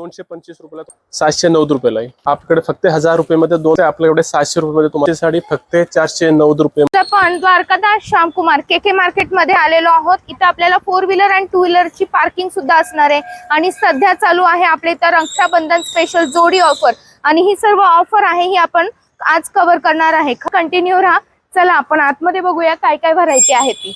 दोनशे पंचवीस रुपयाला सातशे नऊ रुपयाला आपल्याकडे फक्त हजार रुपये मध्ये दोन आपल्याकडे सातशे रुपये मध्ये तुम्हाला साडी फक्त चारशे नऊ रुपये आपण द्वारकादास श्यामकुमार के के मार्केटमध्ये आलेलो आहोत. इथं आपल्याला फोर व्हीलर आणि टू व्हीलर ची पार्किंग सुद्धा असणार आहे. आणि सध्या चालू आहे आपल्या इथं रक्षाबंधन स्पेशल जोडी ऑफर आणि ही सर्व ऑफर आहे ही आपण आज कव्हर करणार आहे. कंटिन्यू राहा. चला आपण आतमध्ये बघूया काय काय व्हरायटी आहे ती.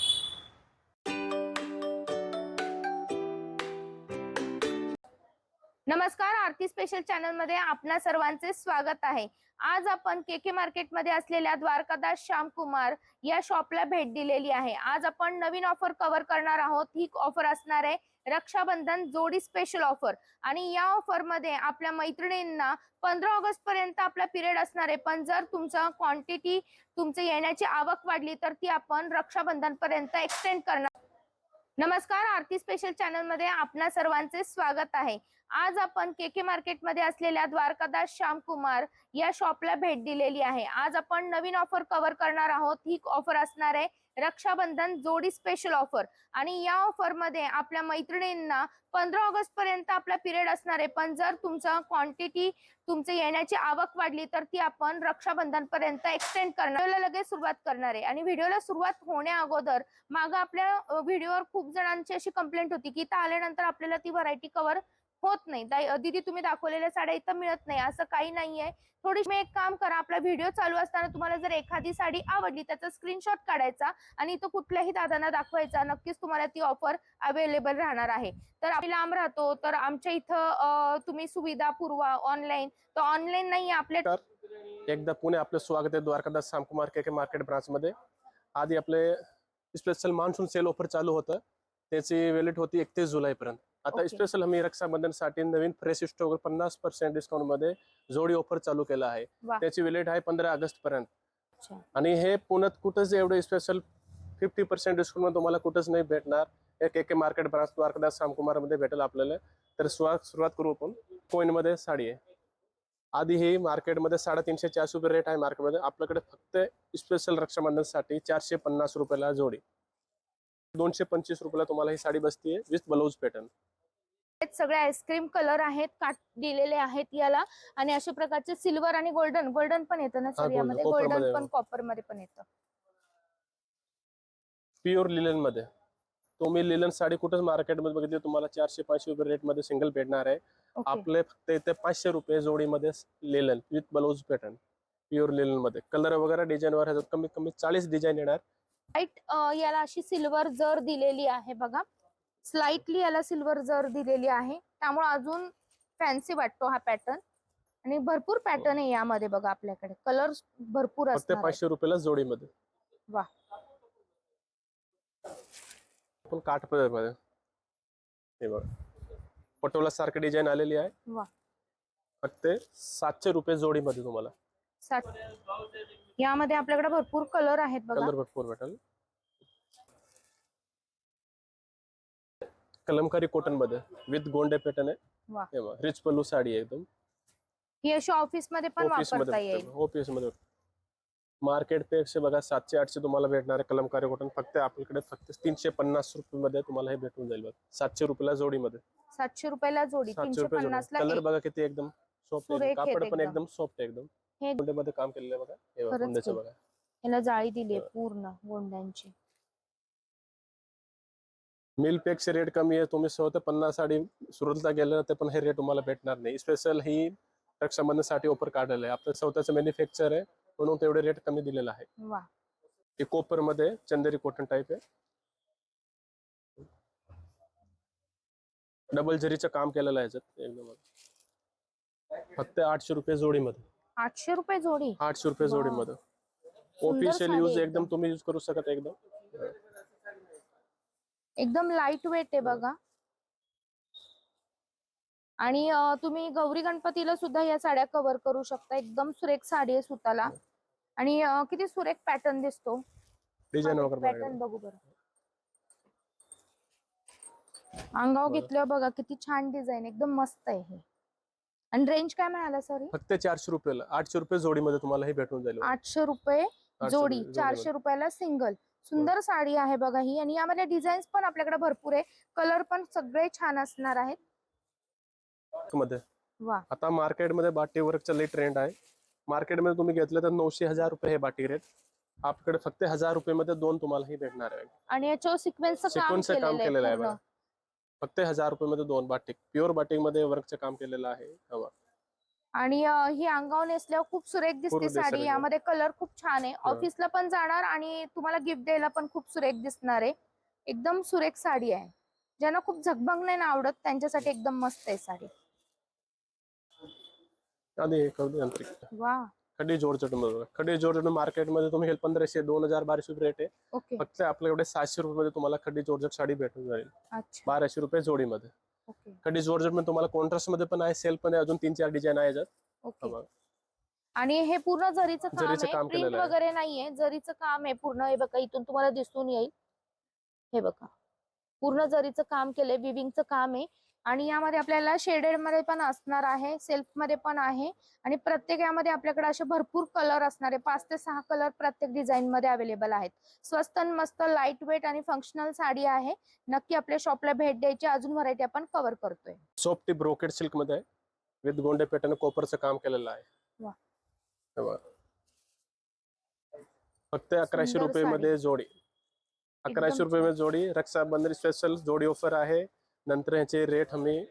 स्पेशल चॅनलमध्ये आपणा सर्वांचे स्वागत आहे. आज आपण के के मार्केटमध्ये असलेल्या द्वारकादास श्यामकुमार या शॉपला भेट दिलेली आहे. आज आपण नवीन ऑफर कव्हर करणार आहोत. ही ऑफर असणार आहे रक्षाबंधन जोडी स्पेशल ऑफर आणि या ऑफरमध्ये आपल्या मैत्रिणींना पंधरा ऑगस्ट पर्यंत आपला पिरियड असणार आहे. पण जर तुमचं क्वांटिटी तुमचं येण्याची आवक वाढली तर ती आपण रक्षाबंधन पर्यंत एक्सटेंड करणार नमस्कार आरती स्पेशल चॅनलमध्ये आपणा सर्वांचे स्वागत आहे. आज आपण के के मार्केटमध्ये असलेल्या द्वारकादास श्यामकुमार या शॉपला भेट दिलेली आहे. आज आपण नवीन ऑफर कव्हर करणार आहोत. ही ऑफर असणार आहे रक्षाबंधन जोडी स्पेशल ऑफर आणि या ऑफरमध्ये आपल्या मैत्रिणींना पंधरा ऑगस्ट पर्यंत आपला पिरियड असणार आहे. पण जर तुमचं क्वांटिटी तुमचे येण्याची आवक वाढली तर ती आपण रक्षाबंधन पर्यंत एक्सटेंड करणार. लगेच सुरुवात करणार आहे. आणि व्हिडिओला सुरुवात होण्या अगोदर माग आपल्या व्हिडिओवर खूप जणांची अशी कंप्लेंट होती की इथं आल्यानंतर आपल्याला ती व्हरायटी कव्हर होत नाही. दिदी तुम्ही दाखवलेल्या साड्या इथं मिळत नाही. असं काही नाहीये. थोडी मी एक काम करा. आपला व्हिडिओ चालू असताना तुम्हाला जर एखादी साडी आवडली त्याचा स्क्रीनशॉट काढायचा आणि तो कुठल्याही दादांना दाखवायचा. नक्कीच तुम्हाला ती ऑफर अवेलेबल राहणार आहे. तर आम्ही लांब राहतो. तर आमच्या इथं तुम्ही सुविधा पुरवा ऑनलाईन. तर ऑनलाईन नाही आपल्या एकदा पुणे आपलं स्वागत आहे Dwarkadas Shyamkumar K K market branch मध्ये. आधी आपले स्पेशल मान्सून सेल ऑफर चालू होतं. त्याची वेलिट होती एकतीस जुलै पर्यंत आता. स्पेशल आम्ही रक्षाबंधनसाठी नवीन फ्रेश स्टॉक पन्नास पर्सेंट डिस्काउंटमध्ये जोडी ऑफर चालू केला आहे. त्याची वेलिट आहे पंधरा ऑगस्ट पर्यंत. आणि हे पुण्यात कुठंच एवढं स्पेशल फिफ्टी पर्सेंट डिस्काउंटमध्ये तुम्हाला कुठंच नाही भेटणार. एक एक मार्केट ब्रांच द्वारकादास श्यामकुमारमध्ये भेटेल आपल्याला. तर सुरुवात सुरुवात करू आपण. कोइनमध्ये साडी आहे. आधी ही मार्केटमध्ये साडेतीनशे चारशे रुपये रेट आहे मार्केटमध्ये आपल्याकडे फक्त स्पेशल रक्षाबंधनसाठी चारशे पन्नास रुपयाला जोडी. दोनशे पंचवीस रुपयाला तुम्हाला ही साडी बसते विथ ब्लाऊज पॅटर्न सगळे आईस्क्रीम कलर आहेत काट दिलेले आहेत याला. आणि अशा प्रकारचे सिल्वर आणि गोल्डन गोल्डन पण येतं ना सर golden, यामध्ये copper गोल्डन पण कॉपरमध्ये पण येतं. प्युअर लिलनमध्ये. तुम्ही लिलन साडी कुठंच मार्केटमध्ये बघितली तुम्हाला चारशे पाचशे रुपये रेटमध्ये सिंगल भेटणार आहे. ओके आपले फक्त इथे पाचशे रुपये जोडीमध्ये linen with blouse pattern pure लिलनमध्ये. Colour वगैरे डिझाईन वर ह्याच्यात कमीत कमी चाळीस डिझाईन येणार. लाइट याला अशी सिल्वर जर दिलेली आहे बघा. स्लाइटली याला सिल्वर जर दिलेली आहे. त्यामुळे अजून फॅन्सी वाटतो हा पॅटर्न आणि भरपूर पॅटर्न आहे यामध्ये बघा आपल्याकडे. कलर भरपूर आहेत. पाचशे रुपयाला जोडीमध्ये. वा. पण काठमध्ये हे बघा. पटोला सारखी डिझाईन आलेली आहे. वा. फक्त सातशे रुपये जोडीमध्ये तुम्हाला. साठ यामध्ये आपल्याकडे भरपूर कलर आहेत बघा. कलर भरपूर भेटेल. कलमकारी कॉटनमध्ये विथ गोंडे पॅटर्न वा. आहे रिच पल्लू साडी आहे एकदम. ही अशी ऑफिसमध्ये पण ऑफिस वापरता मध्ये येईल. ऑफिसमध्ये. मार्केटपेक्षा बघा सातशे आठशे तुम्हाला भेटणार आहे कलमकारी कॉटन फक्त आपल्याकडे फक्त तीनशे पन्नास रुपये मध्ये तुम्हाला हे भेटून जाईल बघा. सातशे रुपयाला जोडीमध्ये. सातशे रुपयाला जोडी सातशे तीनशे रुपये पन्नास ला कलर एक. बघा किती एकदम सॉफ्ट सुरेख कापड पण एकदम. एकदम सॉफ्ट आहे एकदम. हे गोंड्यामध्ये काम केलेलं आहे बघा. हे बघा खरंच गोंड्याचं. बघा. याला जाळी दिली. पूर्ण गोंड्यांची. मिलपेक्षा रेट कमी आहे तुम्ही स्वतः पन्नास साडी सुरतला गेलं तर पण हे रेट तुम्हाला भेटणार नाही. स्पेशल ही रक्षाबंधनसाठी ऑफर काढलेलं आहे. आपलं स्वतःचं मॅन्युफॅक्चर आहे म्हणून तेवढे रेट कमी दिलेला आहे. वा. हे कोपरमध्ये चंदेरी कॉटन टाईप आहे. डबल जरीचं काम केलेलं आहे याच्यात. एकदम फक्त आठशे रुपये जोडीमध्ये. आठशे रुपये जोडी? आठशे रुपये वा. जोडीमध्ये सुंदर ऑफिशियल यूज एकदम. तुम्ही यूज करू शकता एकदम. एकदम लाइट वेट आहे बघा. आणि तुम्ही गौरी गणपतीला सुद्धा या साड्या कव्हर करू शकता. एकदम सुरेख साडी आहे सुताला. आणि किती सुरेख पॅटर्न दिसतो. पॅटर्न बघू बरं. अंगावर बरं. घेतलं बघा किती छान डिझाईन एकदम मस्त आहे हे. आणि रेंज काय मिळाला सर फक्त चारशे रुपयाला. आठशे रुपये जोडीमध्ये तुम्हाला हे भेटून जाईल आठशे रुपये जोडी चारशे रुपयाला सिंगल सुंदर साडी आहे बघा ही. आणि यामध्ये डिझाईन्स पण आपल्याकडे भरपूर आहे. कलर पण सगळे छान असणार आहेत. मध्ये. आता मार्केटमध्ये बाटी वर्कचा लई ट्रेंड आहे. मार्केटमध्ये तुम्ही घेतलं तर नऊशे हजार रुपये हे बाटी रेट आपल्याकडे फक्त हजार रुपये मध्ये दोन तुम्हाला ही भेटणार आहे. आणि याच्यावर सिक्वेन्सचं काम केलेलं आहे फक्त हजार रुपये मध्ये दोन बाटिक प्युअर बाटिकमध्ये वर्कचं काम केलेलं आहे. आणि अं, ही अंगावर नेसल्यावर खूप सुरेख दिसते पूर्ण साडी. यामध्ये कलर खूप छान आहे. ऑफिसला पण जाणार आणि तुम्हाला गिफ्ट द्यायला पण खूप सुरेख दिसणार आहे. एकदम सुरेख साडी आहे. ज्यांना खूप झगबग नाही ना आवडत त्यांच्यासाठी एकदम मस्त आहे साडी. आणि हे कवडी यांत्रिक वा खडी जोडचटमध्ये खडी जोडचट मार्केटमध्ये तुम्ही हे पंधराशे दोन हजार बाराशे रुपये रेट आहे. फक्त आपल्याकडे सातशे रुपये मध्ये तुम्हाला खड्डी जोडजट साडी भेटून जाईल. बाराशे रुपये जोडीमध्ये. खड्डी जोडजटमध्ये तुम्हाला कॉन्ट्रास्टमध्ये पण आहे सेल्फमध्ये अजून तीन चार डिझाईन आहे याच्यात. हो. आणि हे पूर्ण जरीचं काम आहे आहे. वगैरे नाहीये जरीचं काम आहे पूर्ण हे बघा इथून तुम्हाला दिसून येईल. हे बघा. पूर्ण जरीचं काम केलंय विविंगचं काम आहे. आणि यामध्ये आपल्याला शेडेडमध्ये पण असणार आहे सेल्फमध्ये पण आहे आणि प्रत्येक यामध्ये आपल्याकडे असे भरपूर कलर असणार पाच ते सहा कलर प्रत्येक डिझाईन मध्ये अवेलेबल आहेत. स्वस्त आणि मस्त लाइट वेट आणि फंक्शनल साडी आहे. नक्की आपल्या शॉपला भेट द्यायची. अजून व्हरायटी आपण कव्हर करतोय. सॉफ्टी ब्रोकेड सिल्कमध्ये विथ गोंडे पॅटर्न कोपरचं काम केलेलं आहे. फक्त अकराशे रुपये मध्ये जोडी. अकराशे रुपये मध्ये जोडी. रक्षाबंधन स्पेशल जोडी ऑफर आहे. नंतर ह्याचे रेट आम्ही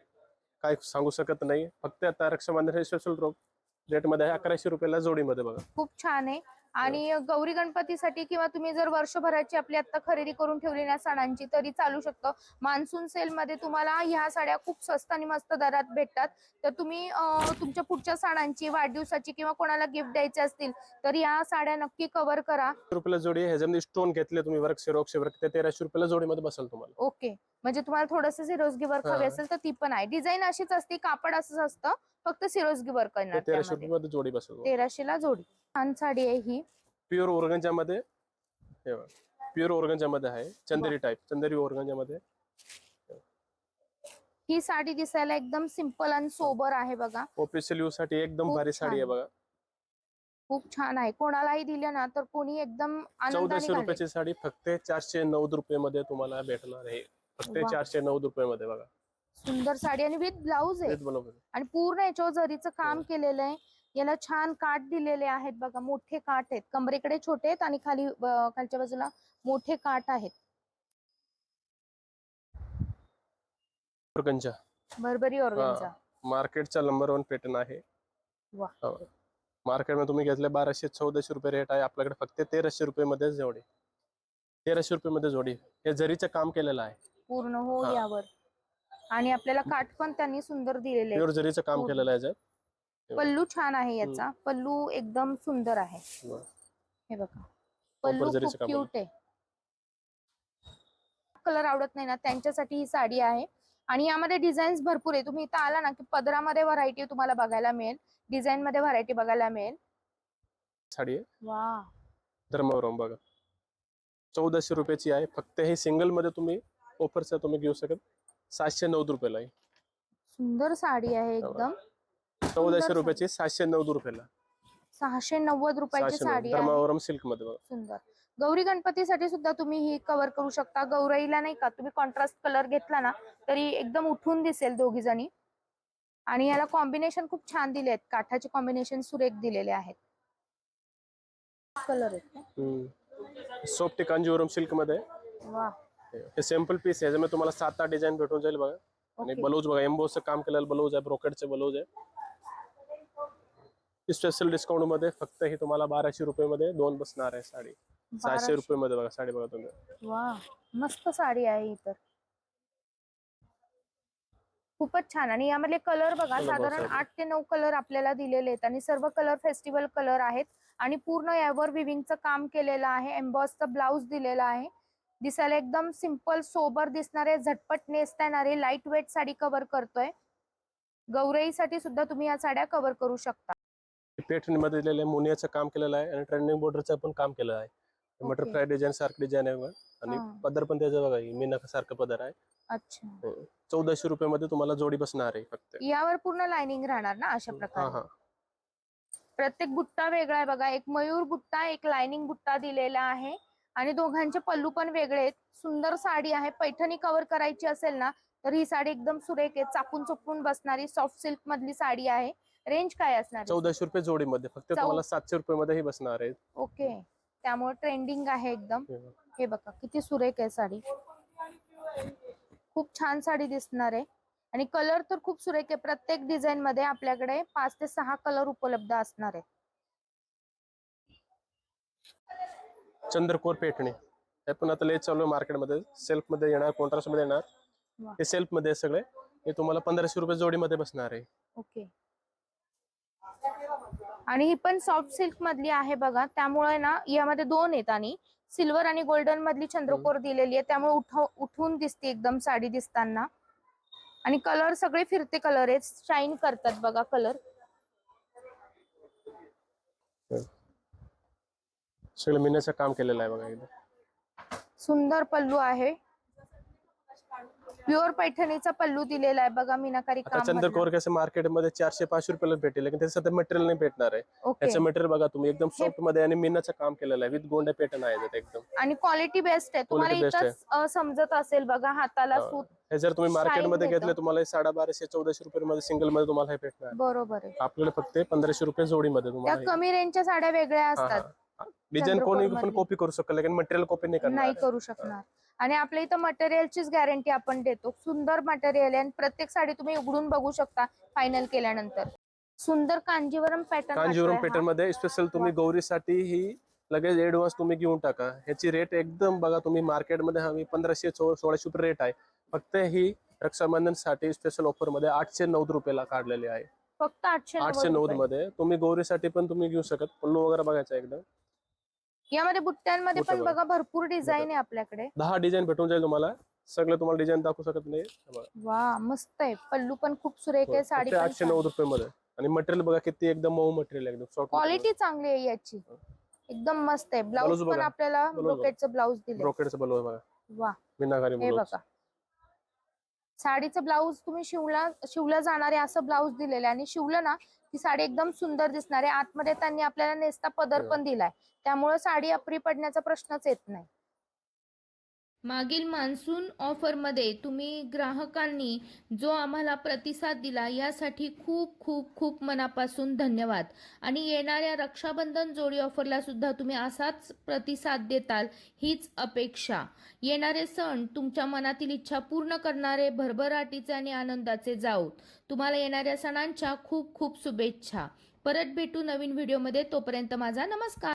काय सांगू शकत नाही. फक्त आता रक्षाबंधन हे स्पेशल रोप रेटमध्ये आहे अकराशे रुपयाला जोडीमध्ये बघा. खूप छान आहे. आणि गौरी गणपतीसाठी किंवा तुम्ही जर वर्षभराची आपली आता खरेदी करून ठेवली ना सणांची तरी चालू शकतं. मान्सून सेल मध्ये तुम्हाला ह्या साड्या खूप स्वस्त आणि मस्त दरात भेटतात. तर तुम्ही तुमच्या पुढच्या सणांची वाढदिवसाची किंवा कोणाला गिफ्ट द्यायचे असतील तर या साड्या नक्की कव्हर करा. रुपयाला जोडी. ह्याच्यामध्ये स्टोन घेतले तुम्ही वर्क सिरोक्स वर्क ते तेराशे रुपयाला जोडीमध्ये बसेल तुम्हाला. ओके. म्हणजे तुम्हाला थोडस सिरोजगी वर्क हवी. असेल तर ती पण आहे. डिझाईन अशीच असते कापड असंच असतं फक्त सिरोजगी वर्क तेराशे. रुपयामध्ये जोडी बसेल तेराशे ला जोडी. छान साडी आहे ही प्युअर ओरगंजा मध्ये प्युअर ओरगंजा मध्ये आहे चंदेरी टाईप चंदेरी ओरगंजा मध्ये ही साडी दिसायला एकदम सिंपल आणि सोबर आहे बघा ऑफिशियल यूजसाठी एकदम खूप भारी साडी आहे छान. बघा खूप छान आहे कोणालाही दिलं ना तर कोणी एकदम आनंदाने चौदाशे घालेल. रुपयाची साडी फक्त चारशे नऊ रुपये मध्ये तुम्हाला भेटणार आहे फक्त वा. चारशे नऊ रुपये मध्ये बघा सुंदर साडी आणि विथ ब्लाऊज आहे तेच बनवलं. आणि पूर्ण याच्यावर जरीचं काम हो. केलेलं आहे याला छान काठ दिलेले आहेत बघा मोठे काठ आहेत. कमरेकडे छोटे आहेत आणि खाली खालच्या बाजूला मोठे काठ आहेत. भरभरी ऑर्गनचा मार्केटचा नंबर वन पॅटर्न आहे. वा. मार्केटमध्ये तुम्ही घेतले बाराशे चौदाशे रुपये रेट आहे. आपल्याकडे फक्त तेराशे रुपये मध्ये जोडी. तेराशे रुपये मध्ये जोडी. हे जरीचं काम केलेलं आहे. पूर्ण हो हा. यावर. आणि आपल्याला काठ पण त्यांनी सुंदर दिलेले जरीचं काम. केलेलं आहे पल्लू छान आहे याचा. पल्लू एकदम सुंदर आहे. हे बघा. पल्लू खूप क्यूट आहे. कलर आवडत नाही ना. त्यांच्यासाठी ही साडी आहे. आणि यामध्ये डिझाईन्स भरपूर आहे. तुम्ही इथं आला ना की पदरामध्ये व्हरायटी तुम्हाला बघायला मिळेल. डिझाईन मध्ये व्हरायटी बघायला मिळेल. साडी आहे. वा. धर्मवरम बघा. चौदाशे रुपयाची आहे. फक्त हे सिंगलमध्ये तुम्ही ऑफरचा तुम्ही घेऊ शकत. सातशे नऊ रुपयाला आहे. सुंदर साडी आहे एकदम. चौदाशे. रुपयाची सातशे नऊ रुपयाला. सहाशे नव्वद रुपयाची सहाशे साडी आहे. धर्मावरम सिल्कमध्ये बघा. सुंदर. गौरी गणपतीसाठी सुद्धा तुम्ही ही कव्हर करू शकता. गौराईला नाही का तुम्ही कॉन्ट्रास्ट कलर घेतला ना तरी एकदम उठून दिसेल दोघी जणी. आणि याला कॉम्बिनेशन खूप छान दिले आहेत. काठाचे कॉम्बिनेशन सुरेख दिलेले आहेत. कलर आहेत सॉफ्ट कांजीवरम सिल्कमध्ये वा हे सॅम्पल पीस आहे. तुम्हाला सात आठ डिझाईन भेटून जाईल बघा. आणि ओके. ब्लाऊज बघा एम्बोचं काम केलेलं ब्लाऊज आहे ब्रोकेडचं ब्लाऊज आहे. स्पेशल डिस्काउंटमध्ये फक्त हे तुम्हाला बाराशे रुपये मध्ये दोन बसणार आहे साडी. सहाशे. रुपये मध्ये बघा साडी बघा तुम्ही. वा मस्त साडी आहे ही तर. खूपच छान. आणि यामधले कलर बघा साधारण. आठ ते नऊ कलर आपल्याला दिलेले आहेत आणि सर्व कलर फेस्टिवल कलर आहेत. आणि पूर्ण यावर विविंगचं काम केलेलं आहे एम्बॉसचं ब्लाऊज दिलेला आहे. दिसायला एकदम सिंपल सोबर दिसणारे झटपट नेसता येणारे लाइट वेट साडी कव्हर करतोय. गौराईसाठी सुद्धा तुम्ही या साड्या कव्हर करू शकता. पॅटर्नमध्ये दिलेलं आहे मुनियाचं काम केलेलं आहे आणि ट्रेंडिंग बॉर्डरचं पण काम केलं आहे. Okay. बटरफ्लाय डिझाईन सारखं डिझाईन आहे आणि हा. पदर पण त्याचं बघा मीना सारखं पदर आहे. अच्छा. चौदाशे रुपये मध्ये तुम्हाला जोडी बसणार आहे फक्त. यावर पूर्ण लाइनिंग राहणार ना अशा हा प्रकारे? हा. प्रत्येक बुट्टा वेगळा आहे बघा. एक मयूर बुट्टा एक लाइनिंग बुट्टा दिलेला आहे. आणि दोघांचे पल्लू पण वेगळे आहेत. सुंदर साडी आहे. पैठणी कव्हर करायची असेल ना तर ही साडी एकदम सुरेख आहे. चापून चुपून बसणारी सॉफ्ट सिल्क मधली साडी आहे. रेंज काय असणार? चौदाशे रुपये जोडीमध्ये फक्त तुम्हाला सातशे रुपये मध्ये ही बसणार आहे ओके. त्यामुळे ट्रेंडिंग आहे एकदम. हे बघा. किती सुरेख आहे साडी. खूप छान साडी दिसणार आहे. आणि कलर तर खूप सुरेख आहे. प्रत्येक डिझाईन मध्ये आपल्याकडे पाच ते सहा कलर उपलब्ध असणार आहे. चंद्रकोर पेठणी हे पण आता लय चालू आहे मार्केटमध्ये. सेल्फमध्ये येणार कॉन्ट्रास्टमध्ये येणार. हे सेल्फमध्ये सगळे. हे तुम्हाला पंधराशे रुपये जोडीमध्ये बसणार आहे. ओके. आणि ही पण सॉफ्ट सिल्क मधली आहे बघा. त्यामुळे ना यामध्ये दोन आहेत आणि. सिल्वर आणि गोल्डन मधली चंद्रकोर दिलेली आहे. त्यामुळे उठ उठून दिसते एकदम साडी दिसताना. आणि कलर सगळे फिरते कलर आहेत. शाईन करतात बघा कलर सगळं मिण्याचं काम केलेलं आहे बघा सुंदर पल्लू आहे. प्युअर पैठणीचा पल्लू दिलेला आहे. बघा मीनाकारी आता काम चंद्रकोर कसं मार्केटमध्ये चारशे पाचशे रुपयाला भेटेल लेकिन त्याचं सध्या मटेरियल नाही भेटणार आहे. ओके याचं मटेरियल बघा तुम्ही एकदम सॉफ्टमध्ये आणि मिनाचं काम केलेलं आहे विथ गोंडा पेटर्न आहे त्यात एकदम. आणि क्वालिटी बेस्ट आहे. तुम्हाला Quality best आहे. इथंच अं, समजत असेल बघा हाताला. सूत हे जर तुम्ही मार्केटमध्ये. घेतले तुम्हाला हे साडेबाराशे चौदाशे रुपये मध्ये सिंगलमध्ये तुम्हाला हे भेटणार. बरोबर आहे. आपल्याला फक्त पंधराशे रुपये जोडीमध्ये त्या तुम्हाला कमी रेंजच्या साड्या वेगळ्या असतात. डिझाईन कोणी पण. कॉपी करू शकतो लेकिन मटेरियल कॉपी नाही करणार. नाही. करू शकणार. आणि आपल्या इथं मटेरियलचीच गॅरंटी आपण देतो. सुंदर मटेरियल आहे आणि प्रत्येक साडी तुम्ही उघडून बघू शकता फायनल केल्यानंतर. सुंदर कांजीवरम पॅटर्न कांजीवरम पॅटर्नमध्ये स्पेशल तुम्ही गौरीसाठी ही लगेच ऍडव्हान्स तुम्ही घेऊन टाका. ह्याची रेट एकदम बघा तुम्ही मार्केटमध्ये हवी पंधराशे सोळाशे रुपये रेट आहे. फक्त ही रक्षाबंधनसाठी स्पेशल ऑफरमध्ये आठशे नऊ रुपयाला काढलेली आहे. फक्त आठशे आठशे नऊ. मध्ये. तुम्ही गौरीसाठी पण तुम्ही घेऊ शकत. पल्लू वगैरे बघायचा एकदम. यामध्ये बुट्ट्यांमध्ये पण बघा. भरपूर डिझाईन आहे आपल्याकडे. दहा डिझाईन भेटून जाईल तुम्हाला. सगळं तुम्हाला डिझाईन दाखवू शकत नाही. वा मस्त आहे. पल्लू पण खूप सुरेख आहे साडी फक्त आठशे नऊ रुपये मध्ये आणि मटेरियल बघा किती एकदम मऊ मटेरियल एकदम सॉफ्ट क्वालिटी चांगली आहे याची. एकदम मस्त आहे. ब्लाऊज ब्लाऊज पण. आपल्याला ब्लाऊज. ब्रोकेटचं ब्लाऊज दिले ब्रोकेडचं बलू आहे बघा. वा. हे ब्लाऊज बघा. साडीचं ब्लाऊज तुम्ही शिवला शिवलं जाणार आहे असं ब्लाऊज दिलेलं आणि शिवलं ना ती साडी एकदम सुंदर दिसणार आहे. आतमध्ये त्यांनी आपल्याला नेसता पदर हो. पण दिलाय. त्यामुळे साडी अपरी पडण्याचा प्रश्नच येत नाही. मागील मान्सून ऑफरमध्ये तुम्ही ग्राहकांनी जो आम्हाला प्रतिसाद दिला यासाठी खूप खूप खूप मनापासून धन्यवाद. आणि येणाऱ्या रक्षाबंधन जोडी ऑफरला सुद्धा तुम्ही असाच प्रतिसाद देताल हीच अपेक्षा. येणारे सण तुमच्या मनातील इच्छा पूर्ण करणारे भरभराटीचे आणि आनंदाचे जाऊ. तुम्हाला येणाऱ्या सणांच्या खूप खूप शुभेच्छा. परत भेटू नवीन व्हिडिओमध्ये. तोपर्यंत माझा नमस्कार.